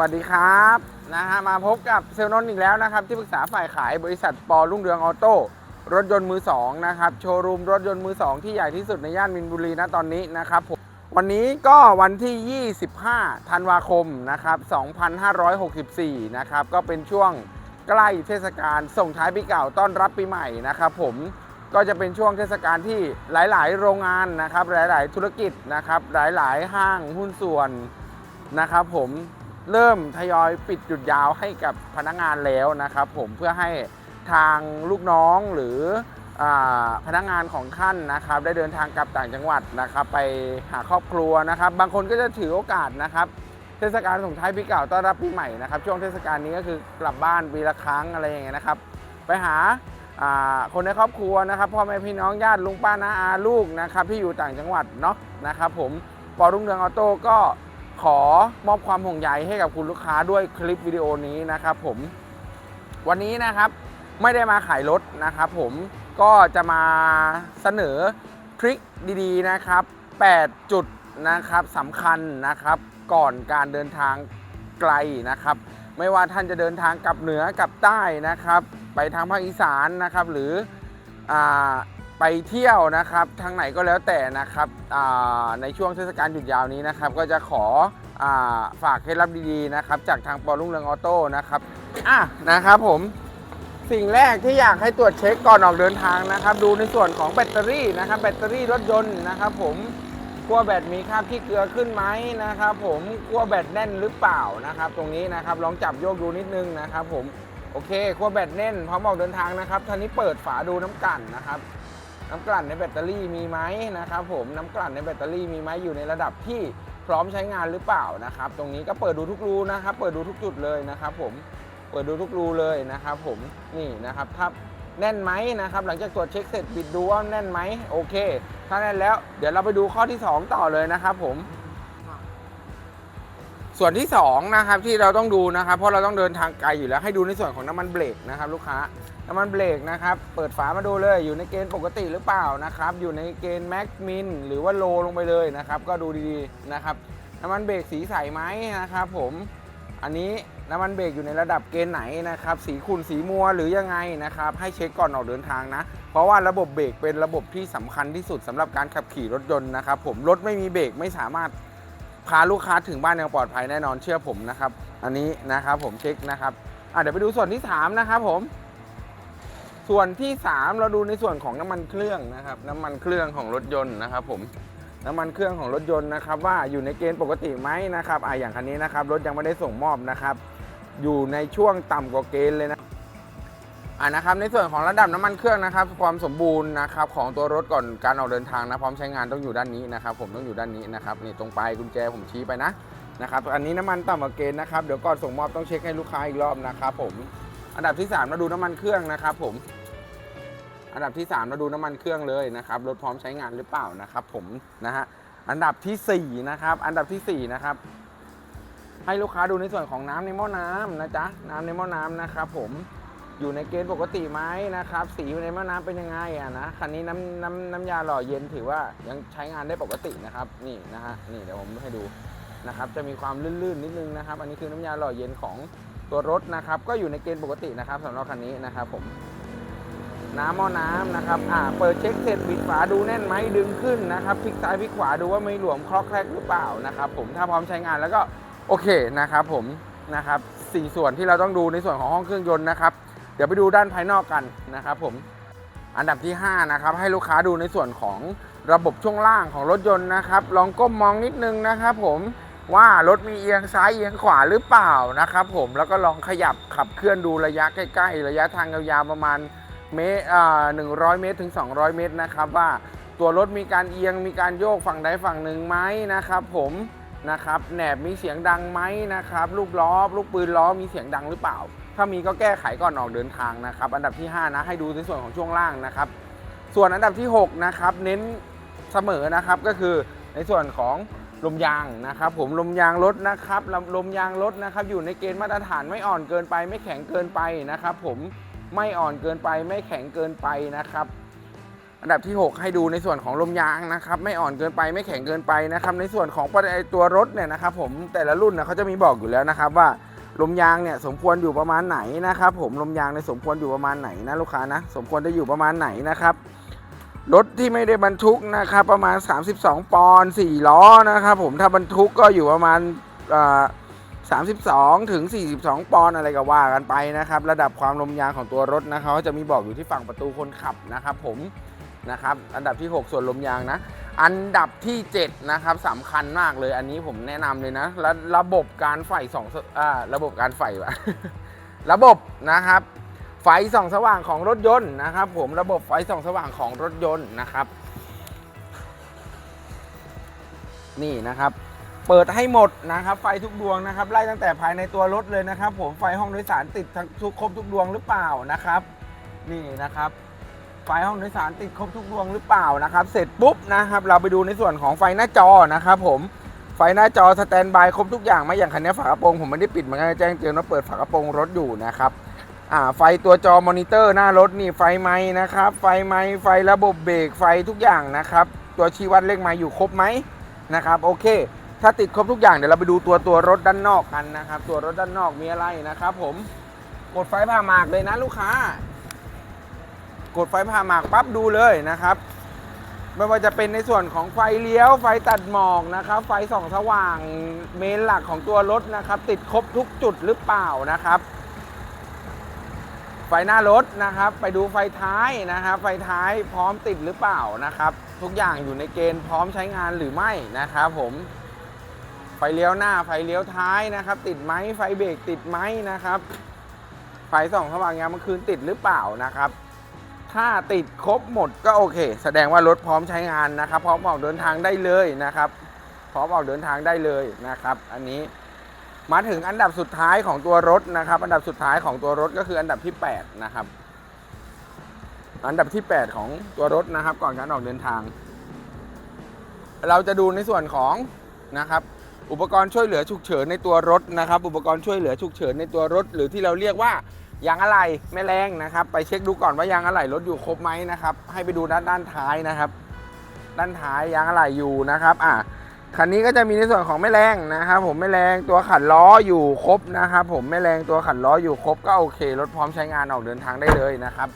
สวัสดีครับนะฮะมาพบกับเซลล์นนอีกแล้วนะครับ ที่ปรึกษาฝ่ายขายบริษัทปอรุ่งเรืองออโต้รถยนต์มือ2นะครับโชว์รูมรถยนต์มือ 2 ที่ใหญ่ที่สุดในย่านมินบุรีนะตอนนี้นะครับผมวันนี้ก็วันที่ 25 ธันวาคมนะครับ2564 นะครับก็เป็นช่วงใกล้เทศกาลส่งท้ายปีเก่าต้อนรับปีใหม่นะครับผมก็จะเป็นช่วงเทศกาลที่หลาย ๆ โรงงานนะครับหลาย ๆ ธุรกิจนะครับหลาย ๆ ห้างหุ้นส่วนนะครับผม เริ่มทยอยปิดหยุดยาวให้กับพนักงานแล้วนะครับ ผมเพื่อให้ทางลูกน้องหรืออพนักงานของท่านนะครับ ได้เดินทางกลับต่างจังหวัดนะครับ ไปหาครอบครัวนะครับ บางคนก็จะถือโอกาสนะครับ เทศกาลส่งท้ายปีเก่าต้อนรับปีใหม่นะครับ ช่วงเทศกาลนี้ก็คือกลับบ้านปีละครั้งอะไรอย่างเงี้ยนะครับ ไปหาาคนในครอบครัวนะครับพ่อแม่พี่น้องญาติลุงป้าน้าอาลูกนะครับที่อยู่ต่างจังหวัดเนาะนะครับ ผมปอรุ่งเรืองออโต้ก็ ขอมอบความห่วงใยให้กับคุณลูกค้าด้วยคลิปวิดีโอนี้นะครับผมวันนี้นะครับไม่ได้มาขายรถนะครับผมก็จะมาเสนอทริคดีๆนะครับ 8 จุดนะครับสำคัญนะครับก่อนการเดินทางไกลนะครับ ไม่ว่าท่านจะเดินทางกลับเหนือกลับใต้นะครับ ไปทางภาคอีสานนะครับ หรืออ่า ไปเที่ยวนะครับทางไหนก็แล้วแต่นะครับในช่วงเทศกาลหยุดยาวนี้นะครับ ก็จะขออฝากเคล็ดลับดีๆนะครับ จากทางปอรุ่งเรืองออโต้นะครับอะนะครับผมสิ่งแรกที่อยากให้ตรวจเช็คก่อนออกเดินทางนะครับ ดูในส่วนของแบตเตอรี่นะครับแบตเตอรี่รถยนต์นะครับ ผมขั้วแบตมีคราบขี้เกลือขึ้นไหมนะครับ ผมขั้วแบตแน่นหรือเปล่านะครับ ตรงนี้นะครับลองจับโยกดูนิดนึงนะครับ ผมโอเคขั้วแบตแน่นพร้อมออกเดินทางนะครับท่านี้เปิดฝาดูน้ำกันนะครับ น้ำกลั่นในแบตเตอรี่มีไหมนะครับผมน้ำกลั่นในแบตเตอรี่มีไหมอยู่ในระดับที่พร้อมใช้งานหรือเปล่านะครับ ตรงนี้ก็เปิดดูทุกรูนะครับ เปิดดูทุกจุดเลยนะครับ ผมเปิดดูทุกรูเลยนะครับ ผมนี่นะครับถ้าแน่นไหมนะครับ หลังจากตรวจเช็คเสร็จปิดดูว่าแน่นไหมโอเค ถ้าแน่นแล้ว เดี๋ยวเราไปดูข้อที่ 2 ต่อเลยนะครับผม ส่วนที่2นะครับที่เราต้องดูนะครับ เพราะเราต้องเดินทางไกลอยู่แล้วให้ดูในส่วนของน้ำมันเบรกนะครับลูกค้าน้ำมันเบรกนะครับเปิดฝามาดูเลยอยู่ในเกณฑ์ปกติหรือเปล่านะครับอยู่ในเกณฑ์แม็กมินหรือว่าโลลงไปเลยนะครับก็ดูดีๆนะครับน้ำมันเบรกสีใสไหมนะครับผมอันนี้น้ำมันเบรกอยู่ในระดับเกณฑ์ไหนนะครับสีขุ่นสีมัวหรือยังไงนะครับให้เช็คก่อนออกเดินทางนะ เพราะว่าระบบเบรกเป็นระบบที่สำคัญที่สุดสำหรับการขับขี่รถยนต์นะครับผมรถไม่มีเบรกไม่สามารถ พาลูกค้าถึงบ้านอย่างปลอดภัยแน่นอนเชื่อผมนะครับ อันนี้นะครับผมเช็คนะครับอะเดี๋ยวไปดูส่วนที่ 3 นะครับผม ส่วนที่ 3 เราดูในส่วนของน้ำมันเครื่องนะครับ น้ำมันเครื่องของรถยนต์นะครับ ผมน้ำมันเครื่องของรถยนต์นะครับ ว่าอยู่ในเกณฑ์ปกติไหมนะครับอะอย่างคันนี้นะครับรถยังไม่ได้ส่งมอบนะครับ อยู่ในช่วงต่ำกว่าเกณฑ์เลยนะ อ่านะครับในส่วนของระดับน้ำมันเครื่องนะครับ ความสมบูรณ์นะครับของตัวรถก่อนการออกเดินทางนะพร้อมใช้งานต้องอยู่ด้านนี้นะครับ ผมต้องอยู่ด้านนี้นะครับนี่ตรงปลายกุญแจผมชี้ไปนะนะครับอันนี้น้ำมันต่ำกว่าเกณฑ์นะครับเดี๋ยวก่อนส่งมอบต้องเช็คให้ลูกค้าอีกรอบนะครับผมอันดับที่ 3 มาดูน้ำมันเครื่องนะครับ ผม อันดับที่ 3 มาดูน้ำมันเครื่องเลยนะครับรถพร้อมใช้งานหรือเปล่านะครับ ผมนะฮะอันดับที่4นะครับอันดับทีสี่4นะครับให้ลูกค้าดูในส่วนของน้ำในหม้อน้ำนะจ๊ะน้ำในหม้อน้ำนะครับผม อยู่ในเกณฑ์ปกติไหมนะครับ สีอยู่ในหม้อน้ำเป็นยังไงอะนะคันนี้น้ำน้ำน้ำยาหล่อเย็นถือว่ายังใช้งานได้ปกตินะครับ นี่นะฮะนี่เดี๋ยวผมให้ดูนะครับ จะมีความลื่นๆนิดนึงนะครับ อันนี้คือน้ำยาหล่อเย็นของตัวรถนะครับ ก็อยู่ในเกณฑ์ปกตินะครับสำหรับคันนี้นะครับ ผม น้ำหม้อน้ำนะครับ อ่า เปิดเช็คเสร็จปิดฝาดูแน่นไหมดึงขึ้นนะครับพลิกซ้ายพลิกขวาดูว่าไม่หลวมคลอกแคลกหรือเปล่านะครับ ผมถ้าพร้อมใช้งานแล้วก็โอเคนะครับ ผมนะครับสี่ส่วนที่เราต้องดูในส่วนของห้องเครื่องยนต์นะครับ เดี๋ยวไปดูด้านภายนอกกันนะครับผมอันดับที่ 5 นะครับ ให้ลูกค้าดูในส่วนของระบบช่วงล่างของรถยนต์นะครับ ลองก้มมองนิดนึงนะครับผมว่ารถมีเอียงซ้ายเอียงขวาหรือเปล่านะครับผมแล้วก็ลองขยับขับเคลื่อนดูระยะใกล้ๆ ระยะทางยาวๆประมาณเมตรอ่าหนึ่งร้อยเมตรถึง 200 เมตรนะครับ ว่าตัวรถมีการเอียงมีการโยกฝั่งใดฝั่งหนึ่งไหมนะครับ ผมนะครับแหนบมีเสียงดังไหมนะครับ ลูกล้อลูกปืนล้อมีเสียงดังหรือเปล่า ถ้ามีก็แก้ไขก่อนออกเดินทางนะครับ อันดับที่ 5 นะ ให้ดูในส่วนของช่วงล่างนะครับ ส่วนอันดับที่ 6 นะครับ เน้นเสมอนะครับก็คือในส่วนของลมยางนะครับผมลมยางรถนะครับลมลมยางรถนะครับอยู่ในเกณฑ์มาตรฐานไม่อ่อนเกินไป ไม่แข็งเกินไปนะครับ ผมไม่อ่อนเกินไปไม่แข็งเกินไปนะครับ อันดับที่ 6 ให้ดูในส่วนของลมยางนะครับไม่อ่อนเกินไปไม่แข็งเกินไปนะครับในส่วนของตัวรถเนี่ยนะครับผมแต่ละรุ่นนะเขาจะมีบอกอยู่แล้วนะครับว่า ลมยางเนี่ยสมควรอยู่ประมาณไหนนะครับ ผมลมยางในยสมควรอยู่ประมาณไหนนะลูกค้านะสมควรจะอยู่ประมาณไหนนะครับรถที่ไม่ได้บรรทุกนะครับประมาณ 32 ปอนด์4ล้อนะครับผมถ้าบรรทุกก็อยู่ประมาณอ่า32ถึง42ปอนด์อะไรก็ว่ากันไปนะครับ ระดับความลมยางของตัวรถนะเขาจะมีบอกอยู่ที่ฝั่งประตูคนขับนะครับ ผมนะครับ อันดับที่ 6 ส่วนลมยางนะ อันดับที่ 7 นะครับสำคัญมากเลยอันนี้ผมแนะนำเลยนะและระบบการไฟสองอ่าระบบการไฟวะระบบนะครับ ไฟส่องสว่างของรถยนต์นะครับ ผมระบบไฟส่องสว่างของรถยนต์นะครับ นี่นะครับ เปิดให้หมดนะครับ ไฟทุกดวงนะครับ ไล่ตั้งแต่ภายในตัวรถเลยนะครับ ผมไฟห้องโดยสารติดทุกครบทุกดวงหรือเปล่านะครับ นี่นะครับ ไฟห้องโดยสารติดครบทุกดวงหรือเปล่านะครับ เสร็จปุ๊บนะครับ เราไปดูในส่วนของไฟหน้าจอนะครับผมไฟหน้าจอสแตนบายครบทุกอย่างไหมอย่างคันนี้ฝากระโปรงผมไม่ได้ปิดมันก็จะแจ้งเตือนว่าเปิดฝากระโปรงรถอยู่นะครับอ่าไฟตัวจอมอนิเตอร์หน้ารถนี่ไฟไม้นะครับ ไฟไม้ไฟระบบเบรกไฟทุกอย่างนะครับ ตัวชี้วัดเลขไม้อยู่ครบไหมนะครับโอเค ถ้าติดครบทุกอย่างเดี๋ยวเราไปดูตัวตัวรถด้านนอกกันนะครับ ตัวรถด้านนอกมีอะไรนะครับ ผมกดไฟผ่าหมากเลยนะลูกค้า กดไฟผ่าหมากปั๊บดูเลยนะครับ ไม่ว่าจะเป็นในส่วนของไฟเลี้ยวไฟตัดหมอกนะครับ ไฟส่องสว่างเมนหลักของตัวรถนะครับ ติดครบทุกจุดหรือเปล่านะครับไฟหน้ารถนะครับ ไปดูไฟท้ายนะครับ ไฟท้ายพร้อมติดหรือเปล่านะครับ ทุกอย่างอยู่ในเกณฑ์พร้อมใช้งานหรือไม่นะครับผมไฟเลี้ยวหน้าไฟเลี้ยวท้ายนะครับ ติดไหมไฟเบรกติดไหมนะครับ ไฟส่องสว่างยามเมื่อคืนติดหรือเปล่านะครับ ถ้าติดครบหมดก็โอเค แสดงว่ารถพร้อมใช้งานนะครับ พร้อมออกเดินทางได้เลยนะครับ พร้อมออกเดินทางได้เลยนะครับ อันนี้มาถึงอันดับสุดท้ายของตัวรถนะครับ อันดับสุดท้ายของตัวรถก็คืออันดับที่ 8 นะครับ อันดับที่ 8 ของตัวรถนะครับ ก่อนการออกเดินทาง เราจะดูในส่วนของนะครับ อุปกรณ์ช่วยเหลือฉุกเฉินในตัวรถนะครับ อุปกรณ์ช่วยเหลือฉุกเฉินในตัวรถ หรือที่เราเรียกว่า ยางอะไหล่แม่แรงนะครับ ไปเช็คดูก่อนว่ายางอะไหล่รถอยู่ครบไหมนะครับ ให้ไปดูด้านด้านท้ายนะครับ ด้านท้ายยางอะไหล่อยู่นะครับ อะคันนี้ก็จะมีในส่วนของแม่แรงนะครับ ผมแม่แรงตัวขันล้ออยู่ครบนะครับ ผมแม่แรงตัวขันล้ออยู่ครบก็โอเครถพร้อมใช้งานออกเดินทางได้เลยนะครับ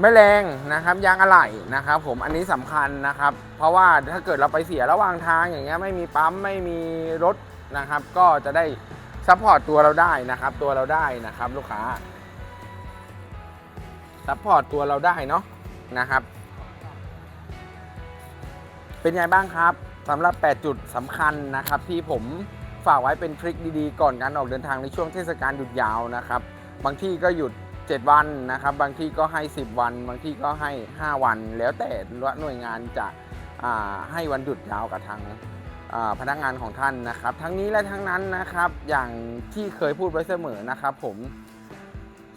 แม่แรงนะครับยางอะไหล่นะครับ ผมอันนี้สำคัญนะครับ เพราะว่าถ้าเกิดเราไปเสียระหว่างทางอย่างเงี้ยไม่มีปั๊มไม่มีรถนะครับ ก็จะได้ ซัพพอร์ตตัวเราได้นะครับ ตัวเราได้นะครับ ลูกค้าซัพพอร์ตตัวเราได้เนาะนะครับ เป็นไงบ้างครับสำหรับ 8 จุดสำคัญนะครับ ที่ผมฝากไว้เป็นทริคดีๆ ก่อนการออกเดินทางในช่วงเทศกาลหยุดยาวนะครับ บางที่ก็หยุด 7 วันนะครับ บางที่ก็ให้ 10 วัน บางที่ก็ให้ 5 วัน แล้วแต่หน่วยงานจะให้วันหยุดยาวกับทาง พนักงานของท่านนะครับ ทั้งนี้และทั้งนั้นนะครับ อย่างที่เคยพูดไว้เสมอนะครับ ผม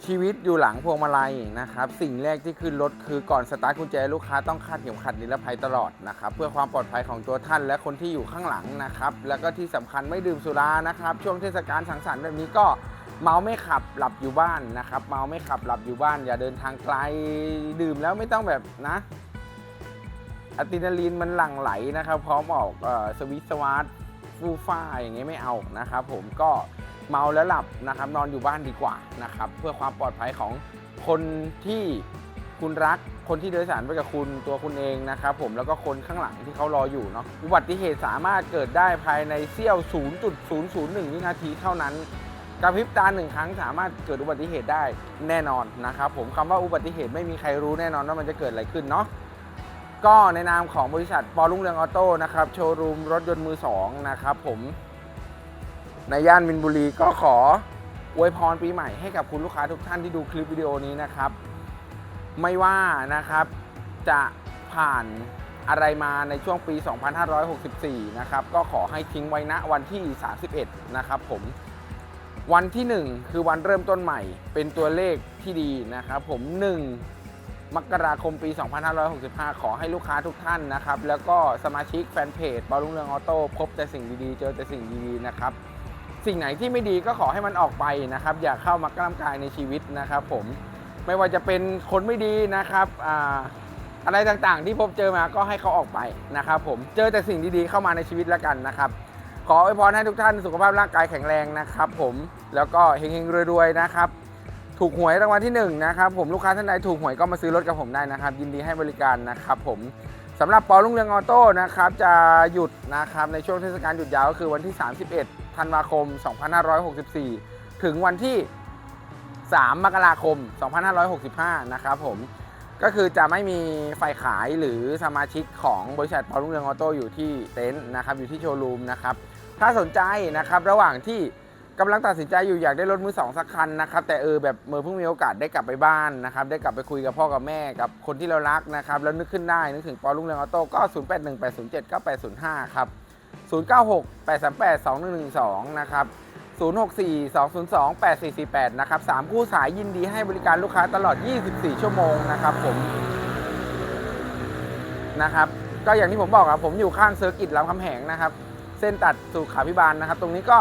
ชีวิตอยู่หลังพวงมาลัยนะครับ สิ่งแรกที่ขึ้นรถคือก่อนสตาร์ทกุญแจลูกค้าต้องคาดเข็มขัดนิรภัยตลอดนะครับ เพื่อความปลอดภัยของตัวท่านและคนที่อยู่ข้างหลังนะครับ แล้วก็ที่สำคัญไม่ดื่มสุรานะครับ ช่วงเทศกาลสังสรรค์แบบนี้ก็เมาไม่ขับหลับอยู่บ้านนะครับ เมาไม่ขับหลับอยู่บ้าน อย่าเดินทางไกลดื่มแล้วไม่ต้องแบบนะ อะดรีนาลีนมันหลั่งไหลนะครับพร้อมออกอสวิตสวาร์ทฟูฟ้าอย่างเงี้ยไม่เอานะครับผมก็เมาแล้วหลับนะครับนอนอยู่บ้านดีกว่านะครับเพื่อความปลอดภัยของคนที่คุณรักคนที่โดยสารไปกับคุณตัวคุณเองนะครับผมแล้วก็คนข้างหลังที่เขารออยู่เนาะอุบัติเหตุสามารถเกิดได้ภายในเสี้ยว 0.001 วินาทีเท่านั้นกระพริบตาหนึ่งครั้งสามารถเกิดอุบัติเหตุได้แน่นอนนะครับผมคำว่าอุบัติเหตุไม่มีใครรู้แน่นอนว่ามันจะเกิดอะไรขึ้นเนาะ ก็ในนามของบริษัทปอรุ่งเรืองออโต้นะครับโชว์รูมรถยนต์มือสองนะครับผมในย่านมินบุรีก็ขออวยพรปีใหม่ให้กับคุณลูกค้าทุกท่านที่ดูคลิปวิดีโอนี้นะครับ ไม่ว่านะครับจะผ่านอะไรมาในช่วงปี 2564 นะครับ ก็ขอให้ทิ้งไว้ณวันที่ 31 นะครับผม วันที่ 1 คือวันเริ่มต้นใหม่ เป็นตัวเลขที่ดีนะครับผม 1 มกราคมปี 2565 ขอให้ลูกค้าทุกท่านนะครับ แล้วก็สมาชิกแฟนเพจบอลลุงเรืองออโต้พบแต่สิ่งดีๆ เจอแต่สิ่งดีๆนะครับ สิ่งไหนที่ไม่ดีก็ขอให้มันออกไปนะครับ อย่าเข้ามากล้ามกายในชีวิตนะครับ ผมไม่ว่าจะเป็นคนไม่ดีนะครับอ่าอะไรต่างๆ ที่พบเจอมาก็ให้เขาออกไปนะครับผมเจอแต่สิ่งดีๆเข้ามาในชีวิตแล้วกันนะครับขออวยพรให้ทุกท่านสุขภาพร่างกายแข็งแรงนะครับ ผมแล้วก็เฮงๆรวยๆนะครับ ถูกหวยรางวัลที่หนึ่งนะครับผมลูกค้าท่านใดถูกหวยก็มาซื้อรถกับผมได้นะครับ ยินดีให้บริการนะครับผมสำหรับปอลุ่งเรืองออโต้นะครับจะหยุดนะครับในช่วงเทศกาลหยุดยาวก็คือวันที่ 31 ธันวาคม 2564 ถึงวันที่ 3 มกราคม 2565 นะครับผมก็คือจะไม่มีไฟขายหรือสมาชิกของบริษัทปอลุ่งเรืองออโต้อยู่ที่เต็นท์นะครับอยู่ที่โชว์รูมนะครับถ้าสนใจนะครับระหว่างที่ กำลังตัดสินใจอยู่อยากได้รถมือสองสักคันนะครับแต่เออแบบเมื่อเพิ่งมีโอกาสได้กลับไปบ้านนะครับได้กลับไปคุยกับพ่อกับแม่กับคนที่เรารักนะครับแล้วนึกขึ้นได้นึกถึงปอลุงเรืองออโต้ก็ 0 8 1 8 0 7 9 8 0 5 ครับ 0 9 6 8 3 8 2 1 1 2 นะครับ 0 6 4 2 0 2 8 4 4 8 นะครับสามคู่สายยินดีให้บริการลูกค้าตลอด 24 ชั่วโมงนะครับผมนะครับก็อย่างที่ผมบอกครับผมอยู่ข้างเซอร์กิตรามคำแหงนะครับ เส้นตัดสู่ขาพิบาลนะครับ ตรงนี้ก็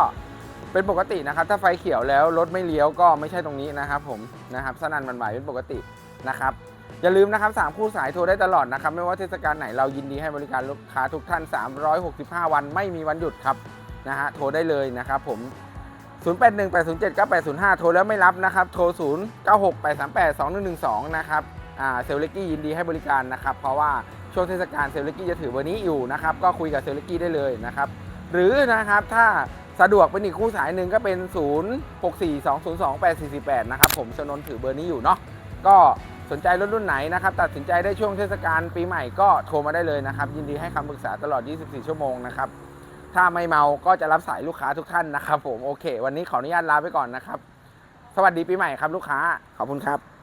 เป็นปกตินะครับ ถ้าไฟเขียวแล้วรถไม่เลี้ยวก็ไม่ใช่ตรงนี้นะครับ ผมนะครับสนันมันไหวเป็นปกตินะครับอย่าลืมนะครับสามคู่สายโทรได้ตลอดนะครับ ไม่ว่าเทศกาลไหนเรายินดีให้บริการลูกค้าทุกท่าน 365 วันไม่มีวันหยุดครับนะฮะโทรได้เลยนะครับผม 0818079805 โทรแล้วไม่รับนะครับ โทร 0968382112 นะครับอ่าเซลเลกกี้ยินดีให้บริการนะครับ เพราะว่าช่วงเทศกาลเซลเลกกี้จะถือวันนี้อยู่นะครับ ก็คุยกับเซลเลกกี้ได้เลยนะครับ หรือนะครับถ้า สะดวกเป็นอีกคู่สายหนึ่งก็เป็น 0 6 4 2 0 2 8 4 4 8 นะครับผมชนนถือเบอร์นี้อยู่เนาะก็สนใจรถรุ่นไหนนะครับ ตัดสินใจได้ช่วงเทศกาลปีใหม่ก็โทรมาได้เลยนะครับ ยินดีให้คำปรึกษาตลอด 24 ชั่วโมงนะครับ ถ้าไม่เมาก็จะรับสายลูกค้าทุกท่านนะครับผมโอเค วันนี้ขออนุญาตลาไปก่อนนะครับ สวัสดีปีใหม่ครับลูกค้าขอบคุณครับ